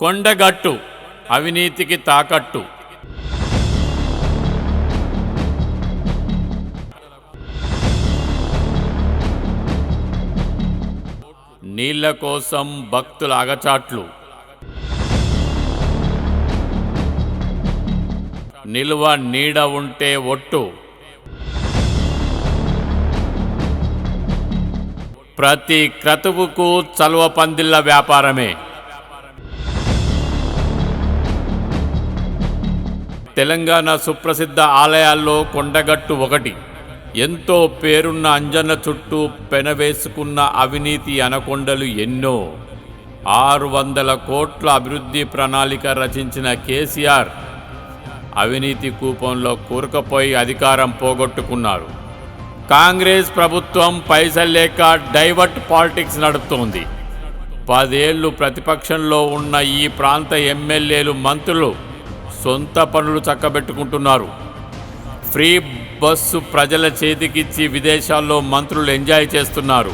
కొండగట్టు అవినీతికి తాకట్టు. నీళ్ళ కోసం భక్తుల అగచాట్లు. నిల్వ నీడ ఉంటే ఒట్టు. ప్రతి క్రతువుకు చలువ పందిళ్ళ వ్యాపారమే. తెలంగాణ సుప్రసిద్ధ ఆలయాల్లో కొండగట్టు ఒకటి. ఎంతో పేరున్న అంజన చుట్టూ పెనవేసుకున్న అవినీతి అనకొండలు ఎన్నో. ఆరు వందల కోట్ల అభివృద్ధి ప్రణాళిక రచించిన కేసీఆర్ అవినీతి కూపంలో కూరకపోయి అధికారం పోగొట్టుకున్నారు. కాంగ్రెస్ ప్రభుత్వం పైసలేక డైవర్ట్ పాలిటిక్స్ నడుపుతోంది. పదేళ్ళు ప్రతిపక్షంలో ఉన్న ఈ ప్రాంత ఎమ్మెల్యేలు మంత్రులు సొంత పనులు చక్కబెట్టుకుంటున్నారు. ఫ్రీ బస్సు ప్రజల చేతికిచ్చి విదేశాల్లో మంత్రులు ఎంజాయ్ చేస్తున్నారు.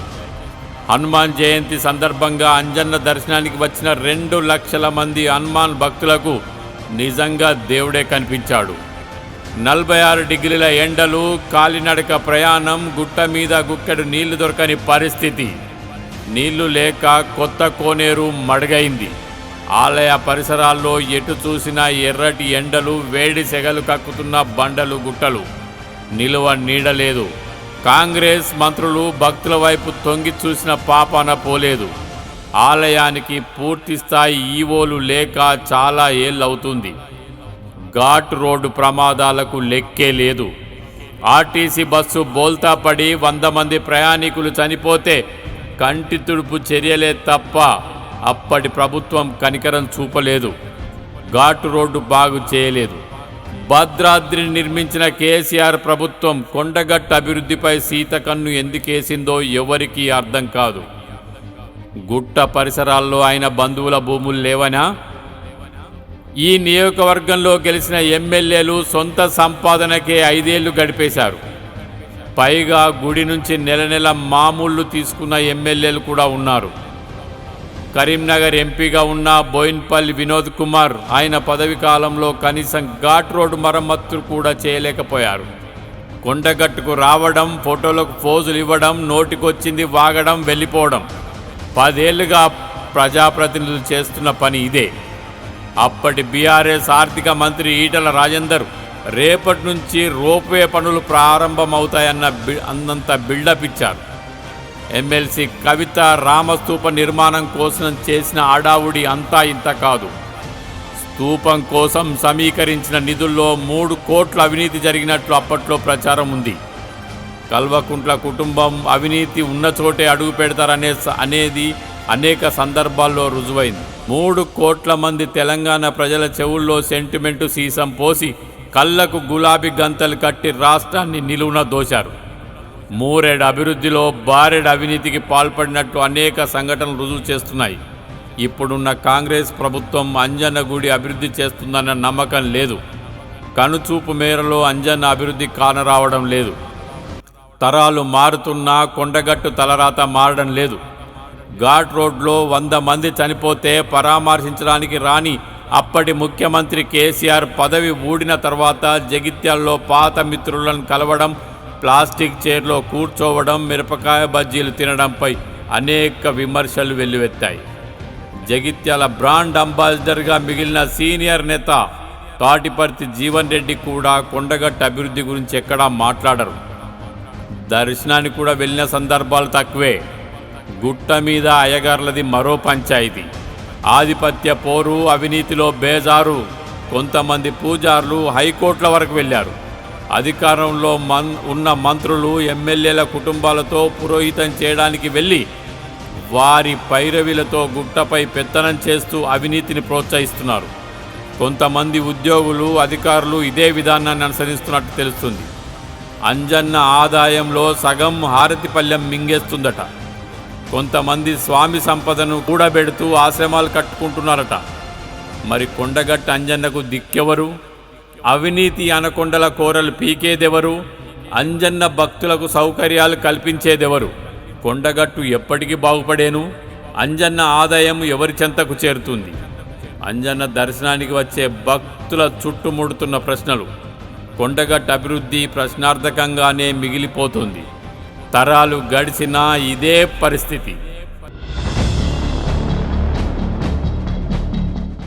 హనుమాన్ జయంతి సందర్భంగా అంజన్న దర్శనానికి వచ్చిన రెండు లక్షల మంది హనుమాన్ భక్తులకు నిజంగా దేవుడే కనిపించాడు. నలభై ఆరు డిగ్రీల ఎండలు కాలినడక ప్రయాణం గుట్ట మీద గుక్కెడు నీళ్ళు దొరకని పరిస్థితి. నీళ్ళు లేక కొత్త కోనేరు మడగైంది. ఆలయ పరిసరాల్లో ఎటు చూసినా ఎర్రటి ఎండలు వేడి సెగలు కక్కుతున్న బండలు గుట్టలు. నిలువ నీడలేదు కాంగ్రెస్ మంత్రులు భక్తుల వైపు తొంగి చూసిన పాపాన పోలేదు. ఆలయానికి పూర్తి స్థాయి ఈవోలు లేక చాలా ఏళ్ళవుతుంది. ఘాట్ రోడ్డు ప్రమాదాలకు లెక్కే లేదు. ఆర్టీసీ బస్సు బోల్తా పడి వంద మంది ప్రయాణికులు చనిపోతే కంటి తుడుపు చర్యలే తప్ప అప్పటి ప్రభుత్వం కనికరం చూపలేదు. ఘాటు రోడ్డు బాగు చేయలేదు. భద్రాద్రిని నిర్మించిన కేసీఆర్ ప్రభుత్వం కొండగట్టు అభివృద్ధిపై సీతకన్ను ఎందుకేసిందో ఎవరికీ అర్థం కాదు. గుట్ట పరిసరాల్లో ఆయన బంధువుల భూములు లేవనా? ఈ నియోజకవర్గంలో గెలిచిన ఎమ్మెల్యేలు సొంత సంపాదనకే ఐదేళ్ళు గడిపేశారు. పైగా గుడి నుంచి నెల నెల మామూళ్ళు తీసుకున్న ఎమ్మెల్యేలు కూడా ఉన్నారు. కరీంనగర్ ఎంపీగా ఉన్న బోయిన్పల్లి వినోద్ కుమార్ ఆయన పదవి కాలంలో కనీసం ఘాట్ రోడ్డు మరమ్మతులు కూడా చేయలేకపోయారు. కొండగట్టుకు రావడం ఫోటోలకు పోజులు ఇవ్వడం నోటికొచ్చింది వాగడం వెళ్ళిపోవడం. పదేళ్ళుగా ప్రజాప్రతినిధులు చేస్తున్న పని ఇదే. అప్పటి బీఆర్ఎస్ ఆర్థిక మంత్రి ఈటల రాజేందర్ రేపటి నుంచి రోప్వే పనులు ప్రారంభమవుతాయన్న బి అన్నంత బిల్డప్ ఇచ్చారు. ఎమ్మెల్సీ కవిత రామస్తూప నిర్మాణం కోసం చేసిన ఆడావుడి అంతా ఇంత కాదు. స్తూపం కోసం సమీకరించిన నిధుల్లో మూడు కోట్ల అవినీతి జరిగినట్లు అప్పట్లో ప్రచారం ఉంది. కల్వకుంట్ల కుటుంబం అవినీతి ఉన్న చోటే అడుగు పెడతారనే అనేది అనేక సందర్భాల్లో రుజువైంది. మూడు కోట్ల మంది తెలంగాణ ప్రజల చెవుల్లో సెంటిమెంటు సీసం పోసి కళ్ళకు గులాబీ గంతలు కట్టి రాష్ట్రాన్ని నిలువున దోశారు. మూరేడు అభివృద్ధిలో బారెడు అవినీతికి పాల్పడినట్టు అనేక సంఘటనలు రుజువు చేస్తున్నాయి. ఇప్పుడున్న కాంగ్రెస్ ప్రభుత్వం అంజన్న గుడి అభివృద్ధి చేస్తుందన్న నమ్మకం లేదు. కనుచూపు మేరలో అంజన్న అభివృద్ధి కానరావడం లేదు. తరాలు మారుతున్నా కొండగట్టు తలరాత మారడం లేదు. ఘాట్ రోడ్లో వంద మంది చనిపోతే పరామర్శించడానికి రాని అప్పటి ముఖ్యమంత్రి కేసీఆర్ పదవి ఊడిన తర్వాత జగిత్యాల్లో పాత మిత్రులను కలవడం ప్లాస్టిక్ చైర్లో కూర్చోవడం మిరపకాయ బజ్జీలు తినడంపై అనేక విమర్శలు వెల్లువెత్తాయి. జగిత్యాల బ్రాండ్ అంబాసిడర్గా మిగిలిన సీనియర్ నేత తాటిపర్తి జీవన్ రెడ్డి కూడా కొండగట్టు అభివృద్ధి గురించి ఎక్కడా మాట్లాడరు. దర్శనానికి కూడా వెళ్ళిన సందర్భాలు తక్కువే. గుట్ట మీద అయ్యగార్లది మరో పంచాయతీ. ఆధిపత్య పోరు అవినీతిలో బేజారు కొంతమంది పూజారులు హైకోర్టుల వరకు వెళ్ళారు. అధికారంలో మన్ ఉన్న మంత్రులు ఎమ్మెల్యేల కుటుంబాలతో పురోహితం చేయడానికి వెళ్ళి వారి పైరవిలతో గుట్టపై పెత్తనం చేస్తూ అవినీతిని ప్రోత్సహిస్తున్నారు. కొంతమంది ఉద్యోగులు అధికారులు ఇదే విధానాన్ని అనుసరిస్తున్నట్టు తెలుస్తుంది. అంజన్న ఆదాయంలో సగం హారతిపల్లెం మింగేస్తుందట. కొంతమంది స్వామి సంపదను కూడబెడుతూ ఆశ్రమాలు కట్టుకుంటున్నారట. మరి కొండగట్టు అంజన్నకు దిక్కెవరు? అవినీతి అనకొండల కోరలు పీకేదెవరు? అంజన్న భక్తులకు సౌకర్యాలు కల్పించేదెవరు? కొండగట్టు ఎప్పటికీ బాగుపడేను? అంజన్న ఆదాయం ఎవరి చెంతకు చేరుతుంది? అంజన్న దర్శనానికి వచ్చే భక్తుల చుట్టుముడుతున్న ప్రశ్నలు. కొండగట్టు అభివృద్ధి ప్రశ్నార్థకంగానే మిగిలిపోతుంది. తరాలు గడిచినా ఇదే పరిస్థితి.